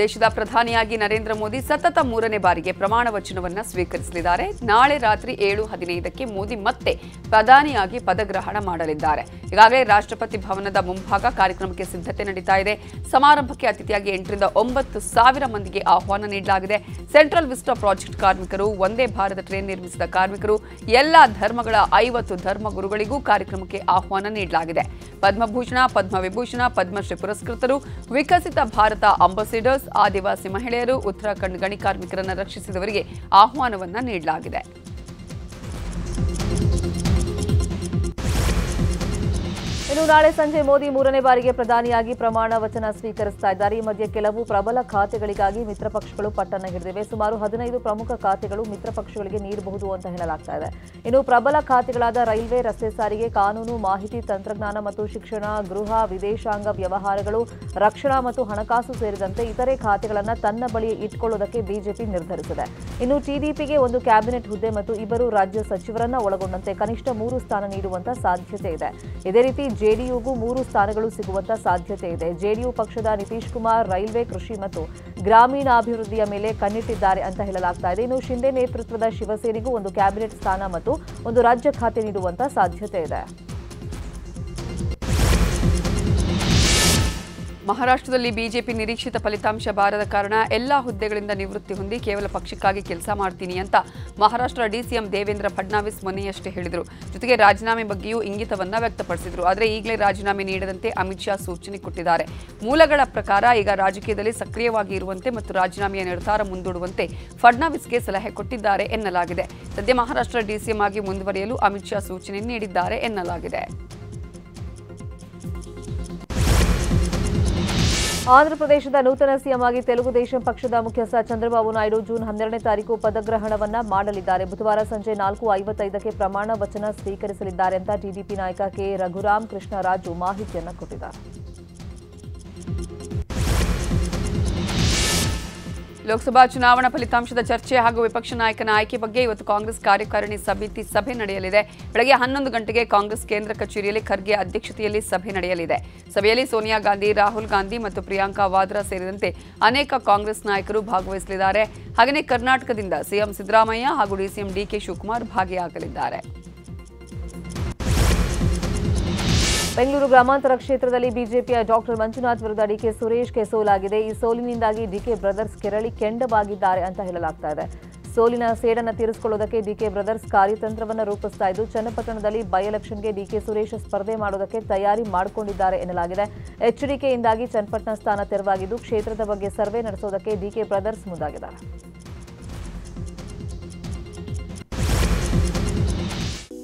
ದೇಶದ ಪ್ರಧಾನಿಯಾಗಿ ನರೇಂದ್ರ ಮೋದಿ ಸತತ ಮೂರನೇ ಬಾರಿಗೆ ಪ್ರಮಾಣ ವಚನವನ್ನು ಸ್ವೀಕರಿಸಲಿದ್ದಾರೆ. ನಾಳೆ ರಾತ್ರಿ ಏಳು ಹದಿನೈದಕ್ಕೆ ಮೋದಿ ಮತ್ತೆ ಪ್ರಧಾನಿಯಾಗಿ ಪದಗ್ರಹಣ ಮಾಡಲಿದ್ದಾರೆ. ಈಗಾಗಲೇ ರಾಷ್ಟ್ರಪತಿ ಭವನದ ಮುಂಭಾಗ ಕಾರ್ಯಕ್ರಮಕ್ಕೆ ಸಿದ್ಧತೆ ನಡೀತಾ ಇದೆ. ಸಮಾರಂಭಕ್ಕೆ ಅತಿಥಿಯಾಗಿ ಎಂಟರಿಂದ ಒಂಬತ್ತು ಸಾವಿರ ಮಂದಿಗೆ ಆಹ್ವಾನ ನೀಡಲಾಗಿದೆ. ಸೆಂಟ್ರಲ್ ವಿಸ್ಟಾ ಪ್ರಾಜೆಕ್ಟ್ ಕಾರ್ಮಿಕರು ಒಂದೇ ಭಾರತ ಟ್ರೈನ್ ನಿರ್ಮಿಸಿದ ಕಾರ್ಮಿಕರು, ಎಲ್ಲ ಧರ್ಮಗಳ ಐವತ್ತು ಧರ್ಮಗುರುಗಳಿಗೂ ಕಾರ್ಯಕ್ರಮಕ್ಕೆ ಆಹ್ವಾನ ನೀಡಲಾಗಿದೆ. ಪದ್ಮಭೂಷಣ, ಪದ್ಮವಿಭೂಷಣ, ಪದ್ಮಶ್ರೀ ಪುರಸ್ಕೃತರು, ವಿಕಸಿತ ಭಾರತ ಅಂಬಾಸಿಡರ್ಸ್ ಆದಿವಾಸಿ ಮಹಿಳೆಯರು ಉತ್ತರಾಖಂಡ್ ಗಣಿ ಕಾರ್ಮಿಕರನ್ನು ರಕ್ಷಿಸಿದವರಿಗೆ ಆಹ್ವಾನವನ್ನ ನೀಡಲಾಗಿದೆ. ಇನ್ನು ನಾಳೆ ಸಂಜೆ ಮೋದಿ ಮೂರನೇ ಬಾರಿಗೆ ಪ್ರಧಾನಿಯಾಗಿ ಪ್ರಮಾಣ ವಚನ ಸ್ವೀಕರಿಸ್ತಾ ಇದ್ದಾರೆ. ಈ ಮಧ್ಯೆ ಕೆಲವು ಪ್ರಬಲ ಖಾತೆಗಳಿಗಾಗಿ ಮಿತ್ರ ಪಕ್ಷಗಳು ಪಟ್ಟಣ ಹಿಡಿದಿವೆ. ಸುಮಾರು ಹದಿನೈದು ಪ್ರಮುಖ ಖಾತೆಗಳು ಮಿತ್ರ ಪಕ್ಷಗಳಿಗೆ ನೀಡಬಹುದು ಅಂತ ಹೇಳಲಾಗ್ತಾ ಇದೆ. ಇನ್ನು ಪ್ರಬಲ ಖಾತೆಗಳಾದ ರೈಲ್ವೆ, ರಸ್ತೆ ಸಾರಿಗೆ, ಕಾನೂನು, ಮಾಹಿತಿ, ತಂತ್ರಜ್ಞಾನ ಮತ್ತು ಶಿಕ್ಷಣ, ಗೃಹ, ವಿದೇಶಾಂಗ ವ್ಯವಹಾರಗಳು, ರಕ್ಷಣಾ ಮತ್ತು ಹಣಕಾಸು ಸೇರಿದಂತೆ ಇತರೆ ಖಾತೆಗಳನ್ನು ತನ್ನ ಬಳಿ ಇಟ್ಕೊಳ್ಳೋದಕ್ಕೆ ಬಿಜೆಪಿ ನಿರ್ಧರಿಸಿದೆ. ಇನ್ನು ಟಿಡಿಪಿಗೆ ಒಂದು ಕ್ಯಾಬಿನೆಟ್ ಹುದ್ದೆ ಮತ್ತು ಇಬ್ಬರು ರಾಜ್ಯ ಸಚಿವರನ್ನ ಒಳಗೊಂಡಂತೆ ಕನಿಷ್ಠ ಮೂರು ಸ್ಥಾನ ನೀಡುವಂತ ಸಾಧ್ಯತೆ ಇದೆ. ಇದೇ ರೀತಿ ಜೆಡಿಯುಗೂ ಮೂರು ಸ್ಥಾನಗಳು ಸಿಗುವಂತ ಸಾಧ್ಯತೆ ಇದೆ. ಜೆಡಿಯು ಪಕ್ಷದ ನಿತೀಶ್ ಕುಮಾರ್, ರೈಲ್ವೆ, ಕೃಷಿ ಮತ್ತು ಗ್ರಾಮೀಣಾಭಿವೃದ್ಧಿಯ ಮೇಲೆ ಕಣ್ಣಿಟ್ಟಿದ್ದಾರೆ ಅಂತ ಹೇಳಲಾಗ್ತಾ ಇದೆ. ಇನ್ನು ಶಿಂದೆ ನೇತೃತ್ವದ ಶಿವಸೇನೆಗೂ ಒಂದು ಕ್ಯಾಬಿನೆಟ್ ಸ್ಥಾನ ಮತ್ತು ಒಂದು ರಾಜ್ಯ ಖಾತೆ ನೀಡುವಂತ ಸಾಧ್ಯತೆ ಇದೆ. ಮಹಾರಾಷ್ಟ್ರದಲ್ಲಿ ಬಿಜೆಪಿ ನಿರೀಕ್ಷಿತ ಫಲಿತಾಂಶ ಬಾರದ ಕಾರಣ ಎಲ್ಲಾ ಹುದ್ದೆಗಳಿಂದ ನಿವೃತ್ತಿ ಹೊಂದಿ ಕೇವಲ ಪಕ್ಷಕ್ಕಾಗಿ ಕೆಲಸ ಮಾಡ್ತೀನಿ ಅಂತ ಮಹಾರಾಷ್ಟ್ರ ಡಿಸಿಎಂ ದೇವೇಂದ್ರ ಫಡ್ನಾವಿಸ್ ಮೊನ್ನೆಯಷ್ಟೇ ಹೇಳಿದರು. ಜೊತೆಗೆ ರಾಜೀನಾಮೆ ಬಗ್ಗೆಯೂ ಇಂಗಿತವನ್ನ ವ್ಯಕ್ತಪಡಿಸಿದರು. ಆದರೆ ಈಗಲೇ ರಾಜೀನಾಮೆ ನೀಡದಂತೆ ಅಮಿತ್ ಶಾ ಸೂಚನೆ ಕೊಟ್ಟಿದ್ದಾರೆ. ಮೂಲಗಳ ಪ್ರಕಾರ ಈಗ ರಾಜಕೀಯದಲ್ಲಿ ಸಕ್ರಿಯವಾಗಿ ಇರುವಂತೆ ಮತ್ತು ರಾಜೀನಾಮೆಯ ನಿರ್ಧಾರ ಮುಂದೂಡುವಂತೆ ಫಡ್ನಾವಿಸ್ಗೆ ಸಲಹೆ ಕೊಟ್ಟಿದ್ದಾರೆ ಎನ್ನಲಾಗಿದೆ. ಸದ್ಯ ಮಹಾರಾಷ್ಟ್ರ ಡಿಸಿಎಂ ಆಗಿ ಮುಂದುವರಿಯಲು ಅಮಿತ್ ಶಾ ಸೂಚನೆ ನೀಡಿದ್ದಾರೆ ಎನ್ನಲಾಗಿದೆ. ಆಂಧ್ರಪ್ರದೇಶದ ನೂತನ ಸಿಎಂ ಆಗಿ ತೆಲುಗು ದೇಶಂ ಪಕ್ಷದ ಮುಖ್ಯಸ್ಥ ಚಂದ್ರಬಾಬು ನಾಯ್ಡು ಜೂನ್ ಹನ್ನೆರಡನೇ ತಾರೀಕು ಪದಗ್ರಹಣವನ್ನ ಮಾಡಲಿದ್ದಾರೆ. ಬುಧವಾರ ಸಂಜೆ ನಾಲ್ಕು ಐವತ್ತೈದಕ್ಕೆ ಪ್ರಮಾಣ ವಚನ ಸ್ವೀಕರಿಸಲಿದ್ದಾರೆ ಅಂತ ಟಿಡಿಪಿ ನಾಯಕ ಕೆ ರಘುರಾಮ್ ಕೃಷ್ಣರಾಜು ಮಾಹಿತಿಯನ್ನು ಕೊಟ್ಟಿದ್ದಾರೆ. ಲೋಕಸಭಾ ಚುನಾವಣಾ ಫಲಿತಾಂಶದ ಚರ್ಚೆ ಹಾಗೂ ವಿಪಕ್ಷ ನಾಯಕನ ಆಯ್ಕೆ ಬಗ್ಗೆ ಇವತ್ತು ಕಾಂಗ್ರೆಸ್ ಕಾರ್ಯಕಾರಿಣಿ ಸಮಿತಿ ಸಭೆ ನಡೆಯಲಿದೆ. ಬೆಳಗ್ಗೆ ಹನ್ನೊಂದು ಗಂಟೆಗೆ ಕಾಂಗ್ರೆಸ್ ಕೇಂದ್ರ ಕಚೇರಿಯಲ್ಲಿ ಖರ್ಗೆ ಅಧ್ಯಕ್ಷತೆಯಲ್ಲಿ ಸಭೆ ನಡೆಯಲಿದೆ. ಸಭೆಯಲ್ಲಿ ಸೋನಿಯಾ ಗಾಂಧಿ, ರಾಹುಲ್ ಗಾಂಧಿ ಮತ್ತು ಪ್ರಿಯಾಂಕಾ ವಾದ್ರಾ ಸೇರಿದಂತೆ ಅನೇಕ ಕಾಂಗ್ರೆಸ್ ನಾಯಕರು ಭಾಗವಹಿಸಲಿದ್ದಾರೆ. ಹಾಗೆಯೇ ಕರ್ನಾಟಕದಿಂದ ಸಿಎಂ ಸಿದ್ದರಾಮಯ್ಯ ಹಾಗೂ ಡಿಸಿಎಂ ಡಿಕೆ ಶಿವಕುಮಾರ್ ಭಾಗಿಯಾಗಲಿದ್ದಾರೆ. ಬೆಂಗಳೂರು ಗ್ರಾಮಾಂತರ ಕ್ಷೇತ್ರದಲ್ಲಿ ಬಿಜೆಪಿಯ ಡಾಕ್ಟರ್ ಮಂಜುನಾಥ್ ವಿರುದ್ಧ ಡಿಕೆ ಸುರೇಶ್ಗೆ ಸೋಲಾಗಿದೆ ಈ ಸೋಲಿನಿಂದಾಗಿ ಡಿಕೆ ಬ್ರದರ್ಸ್ ಕೆರಳಿ ಕೆಂಡವಾಗಿದ್ದಾರೆ ಅಂತ ಹೇಳಲಾಗ್ತಾ ಇದೆ. ಸೋಲಿನ ಸೇಡನ್ನು ತೀರಿಸಿಕೊಳ್ಳೋದಕ್ಕೆ ಡಿಕೆ ಬ್ರದರ್ಸ್ ಕಾರ್ಯತಂತ್ರವನ್ನು ರೂಪಿಸ್ತಾ ಇದ್ದು, ಚನ್ನಪಟ್ಟಣದಲ್ಲಿ ಬೈ ಎಲೆಕ್ಷನ್ಗೆ ಡಿಕೆ ಸುರೇಶ್ ಸ್ಪರ್ಧೆ ಮಾಡೋದಕ್ಕೆ ತಯಾರಿ ಮಾಡಿಕೊಂಡಿದ್ದಾರೆ ಎನ್ನಲಾಗಿದೆ. ಎಚ್ಚರಿಕೆಯಿಂದಾಗಿ ಚನ್ನಪಟ್ಟಣ ಸ್ಥಾನ ತೆರವಾಗಿದ್ದು, ಕ್ಷೇತ್ರದ ಬಗ್ಗೆ ಸರ್ವೆ ನಡೆಸೋದಕ್ಕೆ ಡಿಕೆ ಬ್ರದರ್ಸ್ ಮುಂದಾಗಿದ್ದಾರೆ.